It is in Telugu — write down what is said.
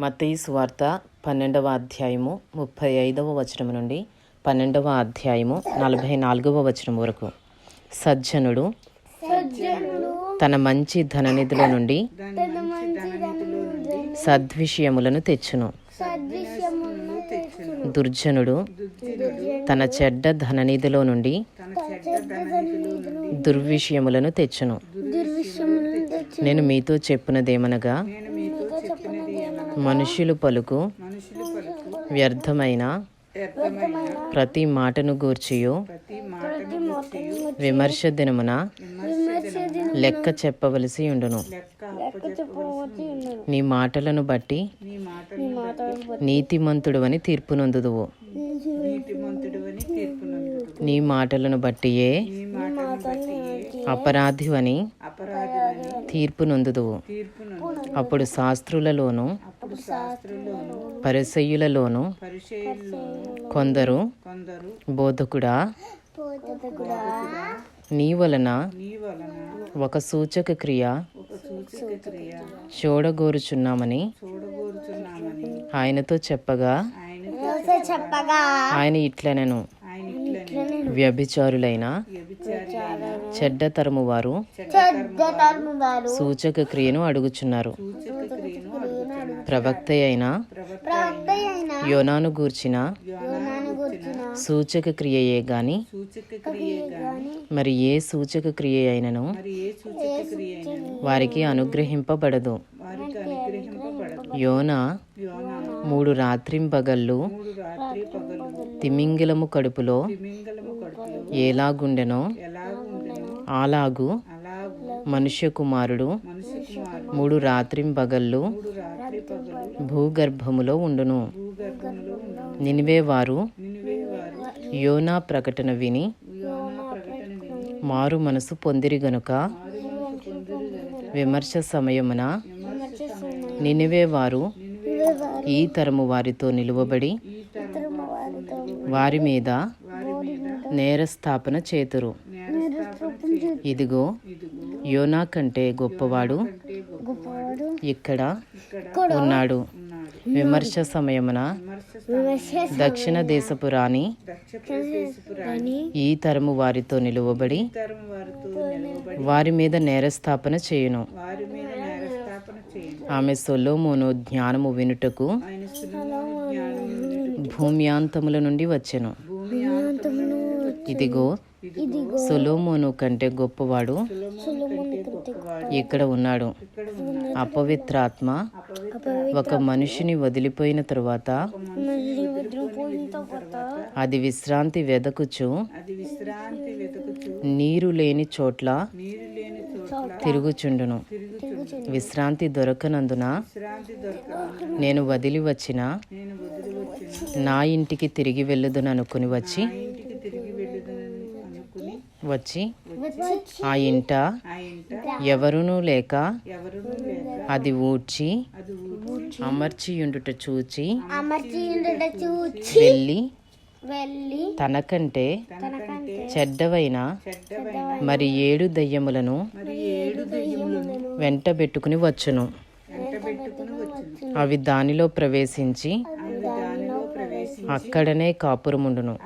మత్తయి సువార్త పన్నెండవ అధ్యాయము ముప్పై ఐదవ వచనం నుండి పన్నెండవ అధ్యాయము నలభై నాలుగవ వచనం వరకు. సజ్జనుడు తన మంచి ధననిధుల నుండి సద్విషయములను తెచ్చును. దుర్జనుడు తన చెడ్డ ధననిధిలో నుండి దుర్విషయములను తెచ్చును. నేను మీతో చెప్పినదేమనగా మనుషులు పలుకు వ్యర్థమైన ప్రతి మాటను గూర్చియు. విమర్శ దినమున లెక్క చెప్పవలసి ఉండును. నీ మాటలను బట్టి నీతిమంతుడు అని తీర్పు నొందుదువు నీ మాటలను బట్టియే అపరాధివని తీర్పు నొందుదువు అప్పుడు శాస్త్రులలోను పరిసయ్యులలోను కొందరు బోధకుడా నీ వలన ఒక సూచక క్రియ చూడగోరుచున్నామని ఆయనతో చెప్పగా చెప్పగా ఆయన ఇట్లనెను వ్యభిచారులైన చెడ్డ తరము వారు. చెడ్డ తరము వారు. సూచక క్రియను అడుగుచున్నారు. ప్రవక్త అయిన యోనాను గుర్చిన సూచక క్రియయే గాని మరి ఏ సూచక క్రియ అయినను? వారికి అనుగ్రహింపబడదు. యోన మూడు రాత్రింపగళ్ళు తిమింగిలము కడుపులో ఎలాగుండెనో అలాగు మనుష్య కుమారుడు మూడు రాత్రింపగళ్ళు భూగర్భములో ఉండును. నినివేవారు యోనా ప్రకటన విని మారు మనసు పొందిరి గనుక విమర్శ సమయమున నినివేవారు ఈ తరము వారితో నిలువబడి వారి మీద నేరస్థాపన చేతురు. ఇదిగో యోనా కంటే గొప్పవాడు ఇక్కడ ఉన్నాడు. విమర్శ సమయమున దక్షిణ దేశపు రాణి ఈ తరము వారితో నిలువబడి వారి మీద నేరస్థాపన చేయును. ఆమె సొలోమోను జ్ఞానము వినుటకు భూమ్యాంతముల నుండి వచ్చెను. ఇదిగో సొలోమోను కంటే గొప్పవాడు. ఇక్కడ ఉన్నాడు? అపవిత్రాత్మ. ఒక మనిషిని వదిలిపోయిన తరువాత అది విశ్రాంతి వెదకుచు. నీరు లేని చోట్ల తిరుగుచుండును. విశ్రాంతి దొరకనందున నేను వదిలి వచ్చిన నా ఇంటికి తిరిగి వెళ్ళుదుననుకుని వచ్చి వచ్చి ఆ ఇంట ఎవరునూ లేక అది ఊడ్చి అమర్చియుండుట చూచి అమర్చి ఉండుట చూచి వెళ్ళి వెళ్ళి తనకంటే చెడ్డవైన మరి ఏడు దయ్యములను వెంటబెట్టుకుని వచ్చును. అవి దానిలో ప్రవేశించి అక్కడనే కాపురముండును.